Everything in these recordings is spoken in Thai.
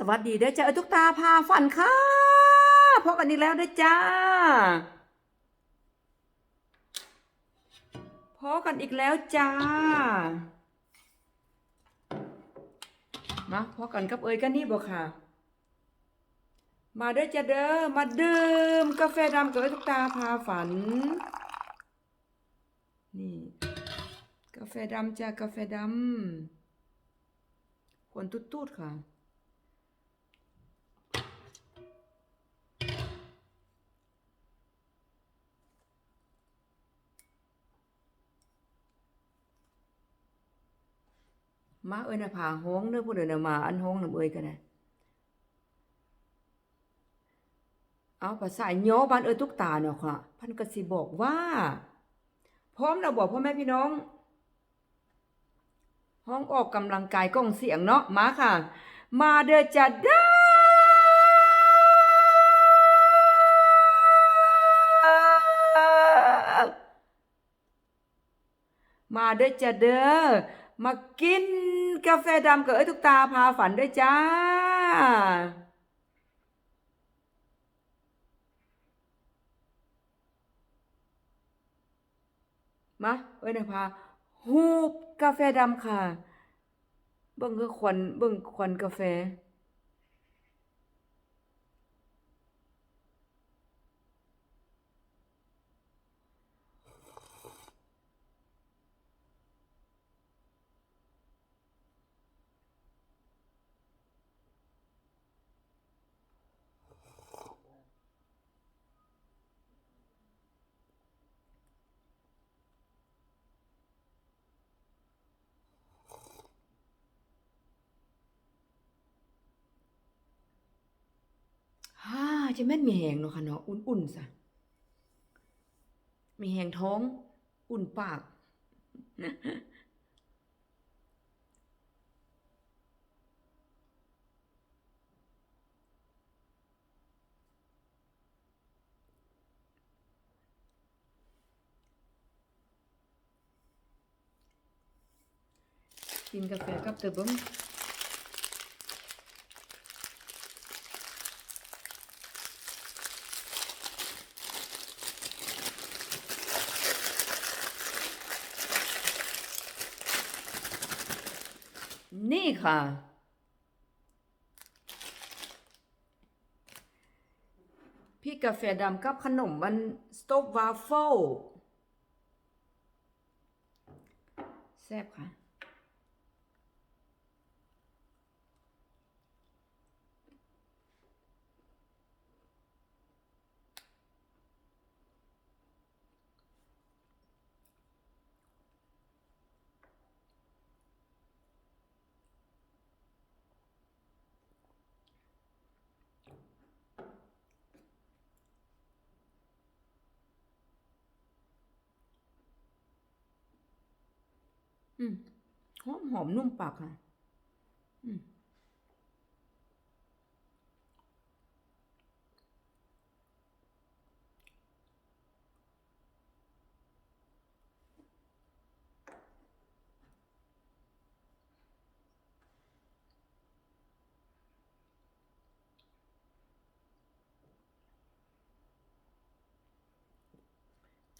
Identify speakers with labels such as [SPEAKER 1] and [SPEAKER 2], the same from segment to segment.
[SPEAKER 1] สวัสดีเด้อจ้าเอทุกตาพาฝันค่ะพบกันอีกแล้วเด้อจ้าพบกันอีกแล้วจ้ามาพบกันกับเอ้ยกันนี่บ่ค่ะ มาเด้อจ้าเด้อมาดื่มกาแฟดำกับเอ้ยทุกตาพาฝัน นี่ กาแฟดำจ้ากาแฟดำขวดตูดๆค่ะ มาเอ้ยนะผาห้องเนื้อผู้เดินมาอันห้องนำเอ้ยกันนะเอาภาษาย่อบ้านเอ้ยทุกตาเนาะค่ะพันกสิบอกว่า พร้อมเราบอกพ่อแม่พี่น้อง ห้องออกกำลังกายกล้องเสียงเนาะมาค่ะ มาเด้อจัดเด้ มาเด้อจัดเด้อมากินกาแฟดำกับเอ้ยทุกตาพาฝันด้วยจ้า มาเอ้ยนะพาฮูบกาแฟดำค่ะ เบิ่งคือควันเบิ่งควันกาแฟ ฮ่า จะแม่นมีแหงเนาะค่ะเนาะอุ่นๆซะมีแหงท้อง อุ่นปากกินกาแฟกับเตอเบิ้ง นี่ค่ะ พี่กาแฟดำกับขนมมันสโตบวาฟเฟิลแซ่บค่ะ อืมหอมหอมนุ่มปากค่ะ อืม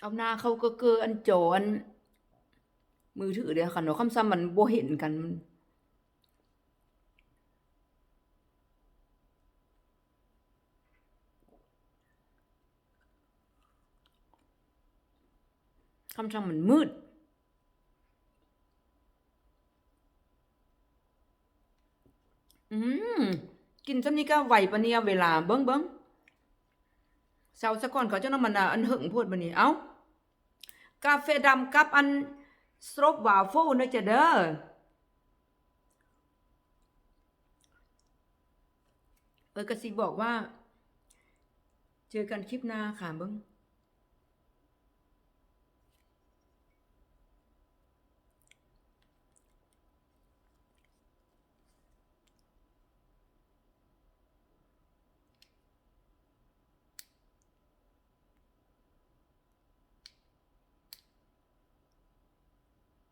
[SPEAKER 1] เอาหน้าเขาก็เกออันโจอัน มือถือเดียวค่ะเนาะคำซ้ำมันบ่เห็นกันคำซ้ำมันมืดอืมกินซ้ำนี้ก็ไหวปะเนี่ยเวลาเบิ้งเบิ้งเสาสะก่อนเขาเจ้าน้ำมันอันหึงพูดปะนี่เอ้ากาแฟดำกับอัน สโตรบวาฟเฟิลนะจ๊ะเด้อเออกระซิบอกว่า เจอกันคลิปหน้าค่ะเบิ้ง